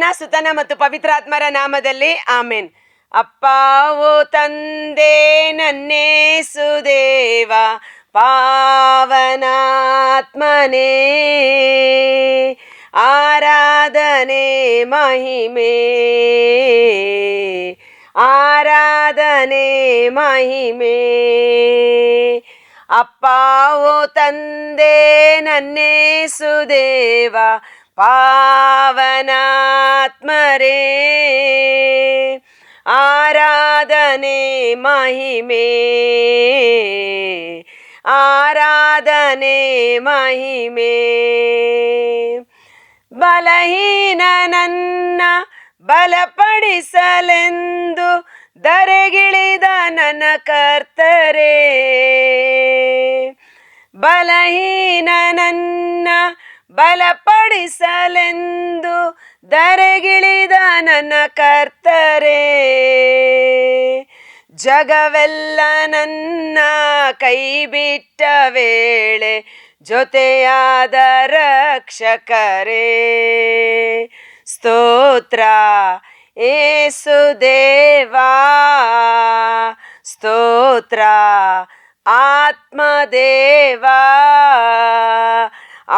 ಪಿತನ ಸುತನ ಮತ್ತು ಪವಿತ್ರಾತ್ಮರ ನಾಮದಲ್ಲಿ ಆಮೇನ್. ಅಪ್ಪ, ಓ ತಂದೆ ನನ್ನೇಸುದೇವ ಪಾವನಾತ್ಮನೇ, ಆರಾಧನೆ, ಮಹಿಮೆ ಆರಾಧನೆ, ಮಹಿಮೆ. ಅಪ್ಪ, ಓ ತಂದೆ ನನ್ನೇಸುದೇವ ಪಾವನಾತ್ಮರೇ ಆರಾಧನೆ ಮಹಿಮೆ ಆರಾಧನೆ ಮಹಿಮೆ. ಬಲಹೀನ ನನ್ನ ಬಲಪಡಿಸಲೆಂದು ದರೆಗಿಳಿದ ನನ್ನ ಕರ್ತರೇ. ಬಲಹೀನ ನನ್ನ ಬಲಪಡಿಸಲೆಂದು ದರೆಗಿಳಿದ ನನ್ನ ಕರ್ತರೇ. ಜಗವೆಲ್ಲ ನನ್ನ ಕೈ ಬಿಟ್ಟ ವೇಳೆ ಜೊತೆಯಾದ ರಕ್ಷಕರೇ. ಸ್ತೋತ್ರ ಏಸುದೇವಾ ಸ್ತೋತ್ರ ಆತ್ಮದೇವಾ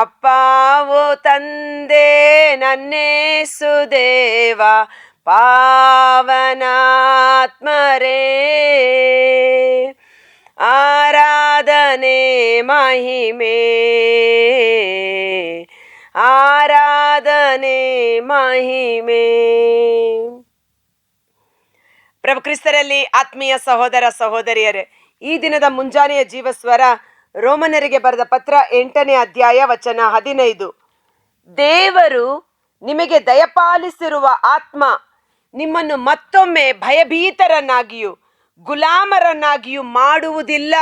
ಅಪ್ಪ ತಂದೆ ತಂದೆ ನನ್ನೇಸುದೇವ ಪಾವನಾತ್ಮರೇ. ಆರಾಧನೆ ಮಹಿಮೆ. ಆರಾಧನೆ ಮಹಿಮೆ. ಪ್ರಭು ಕ್ರಿಸ್ತರಲ್ಲಿ ಆತ್ಮೀಯ ಸಹೋದರ ಸಹೋದರಿಯರೇ, ಈ ದಿನದ ಮುಂಜಾನೆಯ ಜೀವಸ್ವರ ರೋಮನರಿಗೆ ಬರೆದ ಪತ್ರ ಎಂಟನೇ ಅಧ್ಯಾಯ ವಚನ ಹದಿನೈದು. ದೇವರು ನಿಮಗೆ ದಯಪಾಲಿಸಿರುವ ಆತ್ಮ ನಿಮ್ಮನ್ನು ಮತ್ತೊಮ್ಮೆ ಭಯಭೀತರನ್ನಾಗಿಯೂ ಗುಲಾಮರನ್ನಾಗಿಯೂ ಮಾಡುವುದಿಲ್ಲ.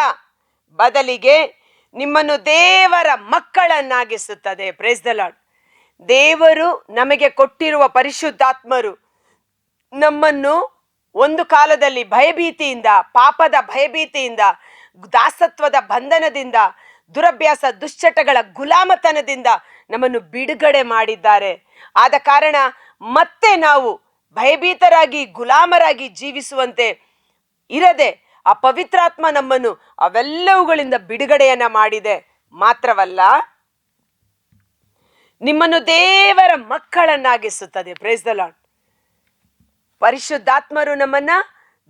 ಬದಲಿಗೆ ನಿಮ್ಮನ್ನು ದೇವರ ಮಕ್ಕಳನ್ನಾಗಿಸುತ್ತದೆ. ಪ್ರೇಸ್ ದ ಲಾರ್ಡ್ ದೇವರು ನಮಗೆ ಕೊಟ್ಟಿರುವ ಪರಿಶುದ್ಧಾತ್ಮರು ನಮ್ಮನ್ನು ಒಂದು ಕಾಲದಲ್ಲಿ ಭಯಭೀತಿಯಿಂದ, ಪಾಪದ ಭಯಭೀತಿಯಿಂದ ದಾಸತ್ವದ ಬಂಧನದಿಂದ, ದುರಭ್ಯಾಸ ದುಶ್ಚಟಗಳ ಗುಲಾಮತನದಿಂದ ನಮ್ಮನ್ನು ಬಿಡುಗಡೆ ಮಾಡಿದ್ದಾರೆ. ಆದ ಕಾರಣ ಮತ್ತೆ ನಾವು ಭಯಭೀತರಾಗಿ, ಗುಲಾಮರಾಗಿ ಜೀವಿಸುವಂತೆ ಇರದೆ ಆ ಪವಿತ್ರಾತ್ಮ ನಮ್ಮನ್ನು ಅವೆಲ್ಲವುಗಳಿಂದ ಬಿಡುಗಡೆಯನ್ನ ಮಾಡಿದೆ. ಮಾತ್ರವಲ್ಲ, ನಿಮ್ಮನ್ನು ದೇವರ ಮಕ್ಕಳನ್ನಾಗಿಸುತ್ತದೆ. ಪ್ರೇಸ್ ದ ಲಾರ್ಡ್ ಪರಿಶುದ್ಧಾತ್ಮರು ನಮ್ಮನ್ನ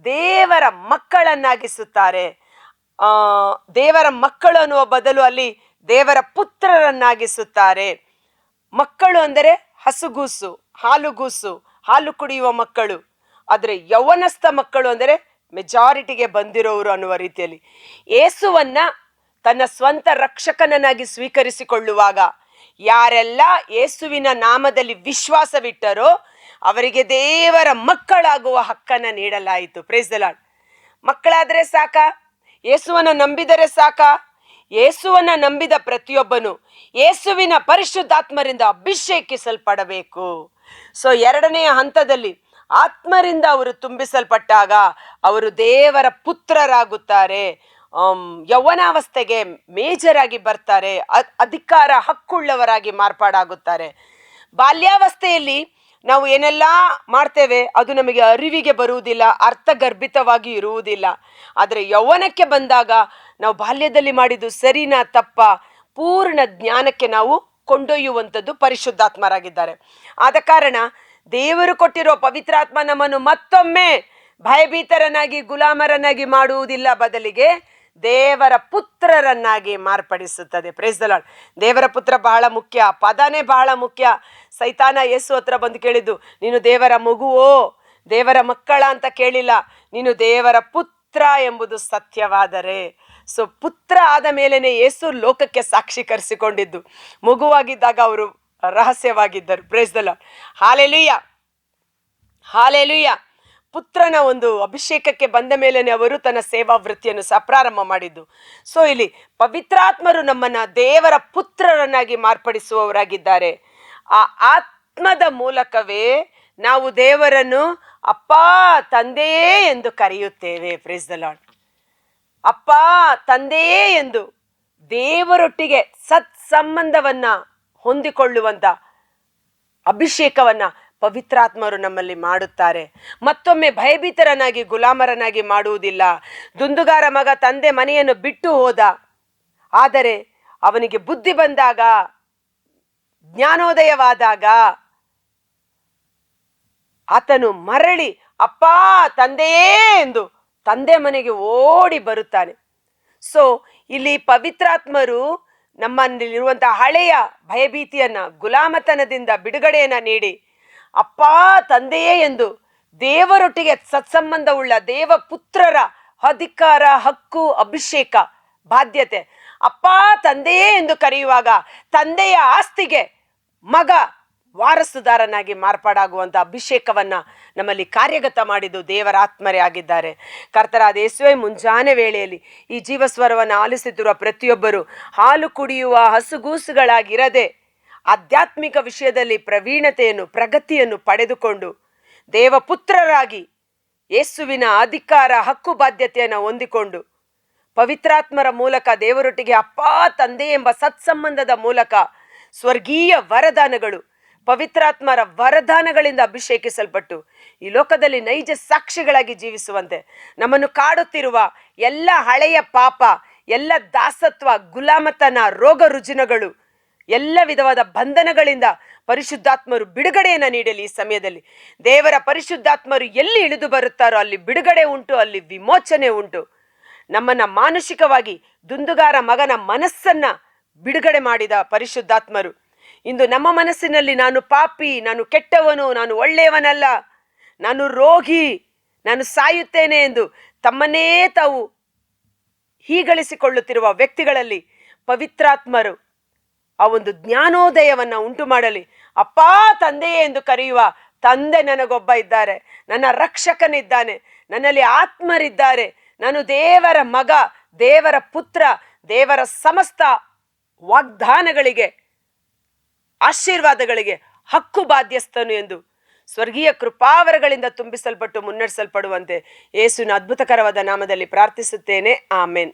ದೇವರ ಮಕ್ಕಳನ್ನಾಗಿಸುತ್ತಾರೆ. ದೇವರ ಮಕ್ಕಳು ಅನ್ನುವ ಬದಲು ಅಲ್ಲಿ ದೇವರ ಪುತ್ರರನ್ನಾಗಿಸುತ್ತಾರೆ. ಮಕ್ಕಳು ಅಂದರೆ ಹಸುಗೂಸು, ಹಾಲುಗೂಸು, ಹಾಲು ಕುಡಿಯುವ ಮಕ್ಕಳು. ಆದರೆ ಯೌವನಸ್ಥ ಮಕ್ಕಳು ಅಂದರೆ ಮೆಜಾರಿಟಿಗೆ ಬಂದಿರೋರು ಅನ್ನುವ ರೀತಿಯಲ್ಲಿ. ಏಸುವನ್ನ ತನ್ನ ಸ್ವಂತ ರಕ್ಷಕನನ್ನಾಗಿ ಸ್ವೀಕರಿಸಿಕೊಳ್ಳುವಾಗ ಯಾರೆಲ್ಲ ಏಸುವಿನ ನಾಮದಲ್ಲಿ ವಿಶ್ವಾಸವಿಟ್ಟರೋ ಅವರಿಗೆ ದೇವರ ಮಕ್ಕಳಾಗುವ ಹಕ್ಕನ್ನು ನೀಡಲಾಯಿತು. ಪ್ರೇಸ್ ದ ಲಾರ್ಡ್ ಮಕ್ಕಳಾದರೆ ಸಾಕ? ಯೇಸುವನ್ನ ನಂಬಿದರೆ ಸಾಕ? ಯೇಸುವನ್ನ ನಂಬಿದ ಪ್ರತಿಯೊಬ್ಬನು ಯೇಸುವಿನ ಪರಿಶುದ್ಧಾತ್ಮರಿಂದ ಅಭಿಷೇಕಿಸಲ್ಪಡಬೇಕು. ಸೊ ಎರಡನೆಯ ಹಂತದಲ್ಲಿ ಆತ್ಮರಿಂದ ಅವರು ತುಂಬಿಸಲ್ಪಟ್ಟಾಗ ಅವರು ದೇವರ ಪುತ್ರರಾಗುತ್ತಾರೆ. ಯೌವನಾವಸ್ಥೆಗೆ ಮೇಜರಾಗಿ ಬರ್ತಾರೆ, ಅ- ಅಧಿಕಾರ ಹಕ್ಕುಳ್ಳವರಾಗಿ ಮಾರ್ಪಾಡಾಗುತ್ತಾರೆ. ಬಾಲ್ಯಾವಸ್ಥೆಯಲ್ಲಿ ನಾವು ಏನೆಲ್ಲ ಮಾಡ್ತೇವೆ, ಅದು ನಮಗೆ ಅರಿವಿಗೆ ಬರುವುದಿಲ್ಲ, ಅರ್ಥಗರ್ಭಿತವಾಗಿ ಇರುವುದಿಲ್ಲ. ಆದರೆ ಯೌವನಕ್ಕೆ ಬಂದಾಗ ನಾವು ಬಾಲ್ಯದಲ್ಲಿ ಮಾಡಿದ್ದು ಸರಿನಾ ತಪ್ಪ ಪೂರ್ಣ ಜ್ಞಾನಕ್ಕೆ ನಾವು ಕೊಂಡೊಯ್ಯುವಂಥದ್ದು ಪರಿಶುದ್ಧಾತ್ಮರಾಗಿದ್ದಾರೆ. ಆದ ಕಾರಣ ದೇವರು ಕೊಟ್ಟಿರೋ ಪವಿತ್ರಾತ್ಮ ನಮ್ಮನ್ನು ಮತ್ತೊಮ್ಮೆ ಭಯಭೀತರನಾಗಿ ಗುಲಾಮರನಾಗಿ ಮಾಡುವುದಿಲ್ಲ ಬದಲಿಗೆ ದೇವರ ಪುತ್ರರನ್ನಾಗಿ ಮಾರ್ಪಡಿಸುತ್ತದೆ. ಪ್ರೇಸ್ ದ ಲಾರ್ಡ್ ದೇವರ ಪುತ್ರ ಬಹಳ ಮುಖ್ಯ, ಪದನೇ ಬಹಳ ಮುಖ್ಯ. ಸೈತಾನ ಯೇಸು ಹತ್ರ ಬಂದು ಕೇಳಿದ್ದು, ನೀನು ದೇವರ ಮಗುವೋ? ದೇವರ ಮಕ್ಕಳ ಅಂತ ಕೇಳಿಲ್ಲ. ನೀನು ದೇವರ ಪುತ್ರ ಎಂಬುದು ಸತ್ಯವಾದರೆ. ಸೊ ಪುತ್ರ ಆದ ಮೇಲೇನೆ ಯೇಸು ಲೋಕಕ್ಕೆ ಸಾಕ್ಷೀಕರಿಸಿಕೊಂಡಿದ್ದು ಮಗುವಾಗಿದ್ದಾಗ ಅವರು ರಹಸ್ಯವಾಗಿದ್ದರು. Praise the lord hallelujah hallelujah ಪುತ್ರನ ಒಂದು ಅಭಿಷೇಕಕ್ಕೆ ಬಂದ ಮೇಲೇ ಅವರು ತನ್ನ ಸೇವಾ ವೃತ್ತಿಯನ್ನು ಸಹ ಪ್ರಾರಂಭ ಮಾಡಿದ್ದು. ಸೊ ಇಲ್ಲಿ ಪವಿತ್ರಾತ್ಮರು ನಮ್ಮನ್ನ ದೇವರ ಪುತ್ರರನ್ನಾಗಿ ಮಾರ್ಪಡಿಸುವವರಾಗಿದ್ದಾರೆ. ಆ ಆತ್ಮದ ಮೂಲಕವೇ ನಾವು ದೇವರನ್ನು ಅಪ್ಪ ತಂದೆಯೇ ಎಂದು ಕರೆಯುತ್ತೇವೆ ಪ್ರೇಸ್ ದ ಲಾರ್ಡ್ ಅಪ್ಪ ತಂದೆಯೇ ಎಂದು ದೇವರೊಟ್ಟಿಗೆ ಸತ್ ಸಂಬಂಧವನ್ನ ಹೊಂದಿಕೊಳ್ಳುವಂತ ಅಭಿಷೇಕವನ್ನ ಪವಿತ್ರಾತ್ಮರು ನಮ್ಮಲ್ಲಿ ಮಾಡುತ್ತಾರೆ. ಮತ್ತೊಮ್ಮೆ ಭಯಭೀತರನಾಗಿ ಗುಲಾಮರನಾಗಿ ಮಾಡುವುದಿಲ್ಲ. ದುಂದುಗಾರ ಮಗ ತಂದೆ ಮನೆಯನ್ನು ಬಿಟ್ಟು ಹೋದ. ಆದರೆ ಅವನಿಗೆ ಬುದ್ಧಿ ಬಂದಾಗ, ಜ್ಞಾನೋದಯವಾದಾಗ ಆತನು ಮರಳಿ, ಅಪ್ಪ, ತಂದೆಯೇ! ಎಂದು ತಂದೆ ಮನೆಗೆ ಓಡಿ ಬರುತ್ತಾನೆ. ಸೊ, ಇಲ್ಲಿ ಪವಿತ್ರಾತ್ಮರು ನಮ್ಮಲ್ಲಿರುವಂತಹ ಹಳೆಯ ಭಯಭೀತಿಯನ್ನ, ಗುಲಾಮತನದಿಂದ ಬಿಡುಗಡೆಯನ್ನ ನೀಡಿ ಅಪ್ಪ ತಂದೆಯೇ ಎಂದು ದೇವರೊಟ್ಟಿಗೆ ಸತ್ಸಂಬಂಧವುಳ್ಳ ದೇವ ಪುತ್ರರ ಅಧಿಕಾರ, ಹಕ್ಕು, ಅಭಿಷೇಕ, ಬಾಧ್ಯತೆ ಅಪ್ಪ ತಂದೆಯೇ ಎಂದು ಕರೆಯುವಾಗ ತಂದೆಯ ಆಸ್ತಿಗೆ ಮಗ ವಾರಸುದಾರನಾಗಿ ಮಾರ್ಪಾಡಾಗುವಂಥ ಅಭಿಷೇಕವನ್ನು ನಮ್ಮಲ್ಲಿ ಕಾರ್ಯಗತ ಮಾಡಿದ್ದು ದೇವರ ಆತ್ಮರೇ ಆಗಿದ್ದಾರೆ. ಕರ್ತರಾದ ಯೇಸುವೆ, ಮುಂಜಾನೆ ವೇಳೆಯಲ್ಲಿ ಈ ಜೀವಸ್ವರವನ್ನು ಆಲಿಸುತ್ತಿರುವ ಪ್ರತಿಯೊಬ್ಬರು ಹಾಲು ಕುಡಿಯುವ ಹಸುಗೂಸುಗಳಾಗಿರದೆ ಆಧ್ಯಾತ್ಮಿಕ ವಿಷಯದಲ್ಲಿ ಪ್ರವೀಣತೆಯನ್ನು, ಪ್ರಗತಿಯನ್ನು ಪಡೆದುಕೊಂಡು ದೇವಪುತ್ರರಾಗಿ ಯೇಸುವಿನ ಅಧಿಕಾರ, ಹಕ್ಕು, ಬಾಧ್ಯತೆಯನ್ನು ಹೊಂದಿಕೊಂಡು ಪವಿತ್ರಾತ್ಮರ ಮೂಲಕ ದೇವರೊಟ್ಟಿಗೆ ಅಪ್ಪ, ತಂದೆ ಎಂಬ ಸತ್ಸಂಬಂಧದ ಮೂಲಕ ಸ್ವರ್ಗೀಯ ವರದಾನಗಳು, ಪವಿತ್ರಾತ್ಮರ ವರದಾನಗಳಿಂದ ಅಭಿಷೇಕಿಸಲ್ಪಟ್ಟು ಈ ಲೋಕದಲ್ಲಿ ನೈಜ ಸಾಕ್ಷಿಗಳಾಗಿ ಜೀವಿಸುವಂತೆ ನಮ್ಮನ್ನು ಕಾಡುತ್ತಿರುವ ಎಲ್ಲ ಹಳೆಯ ಪಾಪ, ಎಲ್ಲ ದಾಸತ್ವ, ಗುಲಾಮತನ ರೋಗ ರುಜಿನಗಳು ಎಲ್ಲ ವಿಧವಾದ ಬಂಧನಗಳಿಂದ ಪರಿಶುದ್ಧಾತ್ಮರು ಬಿಡುಗಡೆಯನ್ನು ನೀಡಲಿ ಈ ಸಮಯದಲ್ಲಿ. ದೇವರ ಪರಿಶುದ್ಧಾತ್ಮರು ಎಲ್ಲಿ ಇಳಿದು ಬರುತ್ತಾರೋ ಅಲ್ಲಿ ಬಿಡುಗಡೆ ಉಂಟು, ಅಲ್ಲಿ ವಿಮೋಚನೆ ಉಂಟು. ನಮ್ಮನ್ನ ಮಾನಸಿಕವಾಗಿ ದುಂದುಗಾರ ಮಗನ ಮನಸ್ಸನ್ನ ಬಿಡುಗಡೆ ಮಾಡಿದ ಪರಿಶುದ್ಧಾತ್ಮರು. ಇಂದು ನಮ್ಮ ಮನಸ್ಸಿನಲ್ಲಿ ನಾನು ಪಾಪಿ, ನಾನು ಕೆಟ್ಟವನು, ನಾನು ಒಳ್ಳೆಯವನಲ್ಲ, ನಾನು ರೋಗಿ, ನಾನು ಸಾಯುತ್ತೇನೆ ಎಂದು ತಮ್ಮನ್ನೇ ತಾವು ಹೀಗಳಿಸಿಕೊಳ್ಳುತ್ತಿರುವ ವ್ಯಕ್ತಿಗಳಲ್ಲಿ ಪವಿತ್ರಾತ್ಮರು ಆ ಒಂದು ಜ್ಞಾನೋದಯವನ್ನು ಉಂಟು ಮಾಡಲಿ ಅಪ್ಪ ತಂದೆಯೇ ಎಂದು ಕರೆಯುವ ತಂದೆ ನನಗೊಬ್ಬ ಇದ್ದಾರೆ. ನನ್ನ ರಕ್ಷಕನಿದ್ದಾನೆ. ನನ್ನಲ್ಲಿ ಆತ್ಮರಿದ್ದಾರೆ. ನಾನು ದೇವರ ಮಗ, ದೇವರ ಪುತ್ರ, ದೇವರ ಸಮಸ್ತ ವಾಗ್ದಾನಗಳಿಗೆ, ಆಶೀರ್ವಾದಗಳಿಗೆ ಹಕ್ಕು ಬಾಧ್ಯಸ್ಥನು ಎಂದು ಸ್ವರ್ಗೀಯ ಕೃಪಾವರಗಳಿಂದ ತುಂಬಿಸಲ್ಪಟ್ಟು ಮುನ್ನಡೆಸಲ್ಪಡುವಂತೆ ಯೇಸುವಿನ ಅದ್ಭುತಕರವಾದ ನಾಮದಲ್ಲಿ ಪ್ರಾರ್ಥಿಸುತ್ತೇನೆ. ಆಮೇನ್.